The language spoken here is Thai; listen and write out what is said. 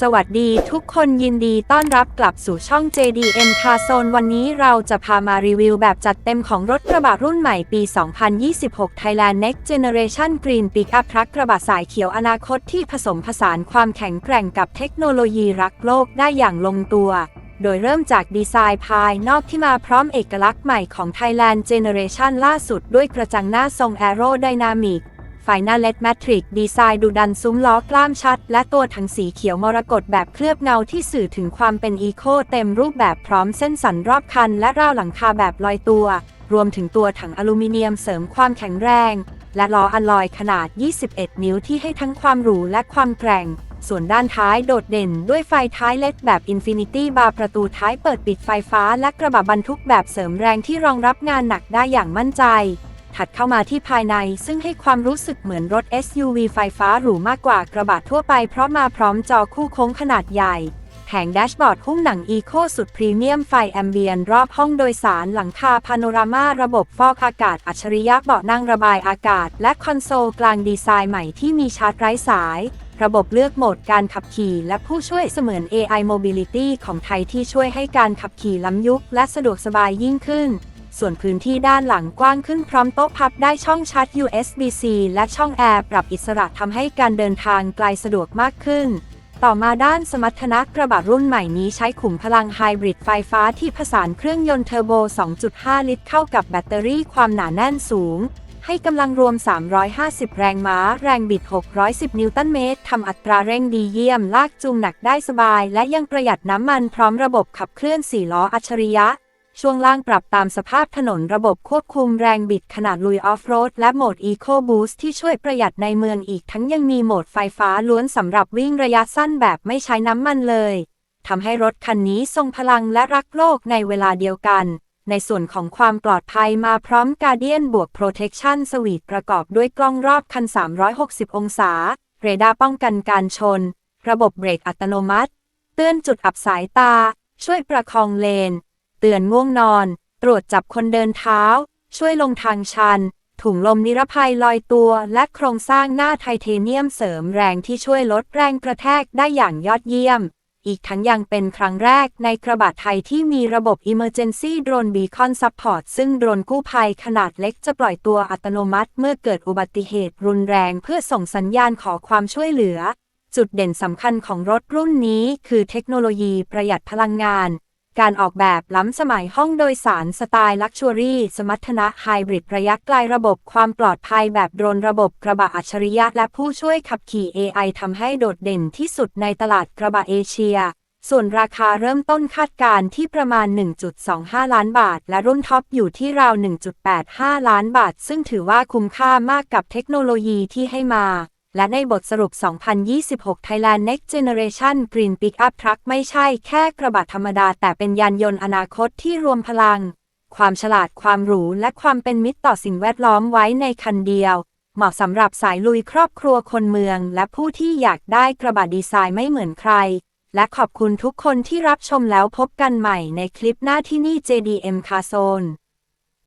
สวัสดีทุกคนยินดีต้อนรับกลับสู่ช่อง JDM Car Zone วันนี้เราจะพามารีวิวแบบจัดเต็มของรถกระบะรุ่นใหม่ปี 2026 Thailand Next Generation Green Pickup Truck กระบะสายเขียวอนาคตที่ผสมผสานความแข็งแกร่งกับเทคโนโลยีรักโลกได้อย่างลงตัว โดยเริ่มจากดีไซน์ภายนอกที่มาพร้อมเอกลักษณ์ใหม่ของ Thailand Generation ล่าสุดด้วยกระจังหน้าทรง Aerodynamic ไฟหน้าเลดแมทริกดีไซน์ดูดันซุ้มล้อกล้ามชัด และตัวถังสีเขียวมรกตแบบเคลือบเงาที่สื่อถึงความเป็นอีโคเต็มรูปแบบพร้อมเส้นสันรอบคัน และราวหลังคาแบบลอยตัว รวมถึงตัวถังอลูมิเนียมเสริมความแข็งแรง และล้ออลลอยขนาด 21 นิ้วที่ให้ทั้งความหรูและความแกร่ง ส่วนด้านท้ายโดดเด่นด้วยไฟท้ายเล็ดแบบ Infinity Bar ประตูท้ายเปิดปิดไฟฟ้าและกระบะบรรทุกแบบเสริมแรงที่รองรับงานหนักได้อย่างมั่นใจ ถัดเข้ามาที่ภายในซึ่งให้ความรู้สึกเหมือนรถ SUV ไฟฟ้าหรูมากกว่ากระบะทั่วไปเพราะมาพร้อมจอคู่โค้งขนาดใหญ่แผงแดชบอร์ดหุ้มหนังอีโคสุดพรีเมียมไฟแอมเบียนรอบห้องโดยสารหลังคาพาโนรามาระบบฟอกอากาศอัจฉริยะเบาะนั่งระบายอากาศ และคอนโซลกลางดีไซน์ใหม่ที่มีชาร์จไร้สาย ระบบเลือกโหมดการขับขี่และผู้ช่วยเสมือน AI Mobility ของไทยที่ช่วยให้การขับขี่ล้ำยุคและสะดวกสบายยิ่งขึ้น ส่วนพื้นที่ด้านหลังกว้างขึ้นพร้อมโต๊ะพับได้ช่องชาร์จ USB-C และช่องแอร์ปรับอิสระทำให้การเดินทางไกลสะดวกมากขึ้น ต่อมาด้านสมรรถนะกระบะรุ่นใหม่นี้ใช้ขุมพลังไฮบริดไฟฟ้าที่ผสานเครื่องยนต์เทอร์โบ 2.5 ลิตรเข้ากับแบตเตอรี่ความหนาแน่นสูง ให้กำลังรวม 350 แรงม้า แรงบิด 610 นิวตันเมตร ทำอัตราเร่งดีเยี่ยม ลากจูงหนักได้สบาย และยังประหยัดน้ำมันพร้อมระบบขับเคลื่อน 4 ล้ออัจฉริยะ ช่วงล่างปรับตามสภาพถนนระบบควบคุมแรงบิดขนาดลุยออฟโรดและโหมด Eco Boost ที่ช่วยประหยัดในเมืองอีกทั้งยังมีโหมดไฟฟ้าล้วนสำหรับวิ่งระยะสั้นแบบไม่ใช้น้ำมันเลยทำให้รถคันนี้ทรงพลังและรักโลกในเวลาเดียวกัน ในส่วนของความปลอดภัยมาพร้อม Guardian บวก Protection Suite ประกอบด้วยกล้องรอบคัน 360 องศา เรดาร์ป้องกันการชน ระบบเบรกอัตโนมัติ เตือนจุดอับสายตา ช่วยประคองเลน เตือนง่วงนอน ตรวจจับคนเดินเท้า ช่วยลงทางชัน ถุงลมนิรภัยลอยตัว และโครงสร้างหน้าไทเทเนียมเสริมแรงที่ช่วยลดแรงกระแทกได้อย่างยอดเยี่ยม อีกทั้งยังเป็นครั้งแรกในกระบะไทยที่มีระบบ Emergency Drone Beacon Support ซึ่งโดรนกู้ภัยขนาดเล็กจะปล่อยตัวอัตโนมัติเมื่อเกิดอุบัติเหตุรุนแรงเพื่อส่งสัญญาณขอความช่วยเหลือ จุดเด่นสำคัญของรถรุ่นนี้คือเทคโนโลยีประหยัดพลังงาน การออกแบบล้ำสมัยห้องโดยสารสไตล์ลักชัวรี่ สมรรถนะไฮบริดระยะไกลระบบความปลอดภัยแบบโดรนระบบกระบะอัจฉริยะและผู้ช่วยขับขี่ AI ทำให้โดดเด่นที่สุดในตลาดกระบะเอเชีย ส่วนราคาเริ่มต้นคาดการณ์ที่ประมาณ 1.25 ล้านบาท และรุ่นท็อปอยู่ที่ราว 1.85 ล้านบาท ซึ่งถือว่าคุ้มค่ามากกับเทคโนโลยีที่ให้มา และในบทสรุป 2026 Thailand Next Generation Green Pickup Truck ไม่ใช่แค่กระบะธรรมดา แต่เป็นยานยนต์อนาคตที่รวมพลัง ความฉลาดความหรู และความเป็นมิตรต่อสิ่งแวดล้อมไว้ในคันเดียว เหมาะสำหรับสายลุยครอบครัวคนเมือง และผู้ที่อยากได้กระบะดีไซน์ไม่เหมือนใคร และขอบคุณทุกคนที่รับชมแล้วพบกันใหม่ในคลิปหน้าที่นี่ JDM Car Zone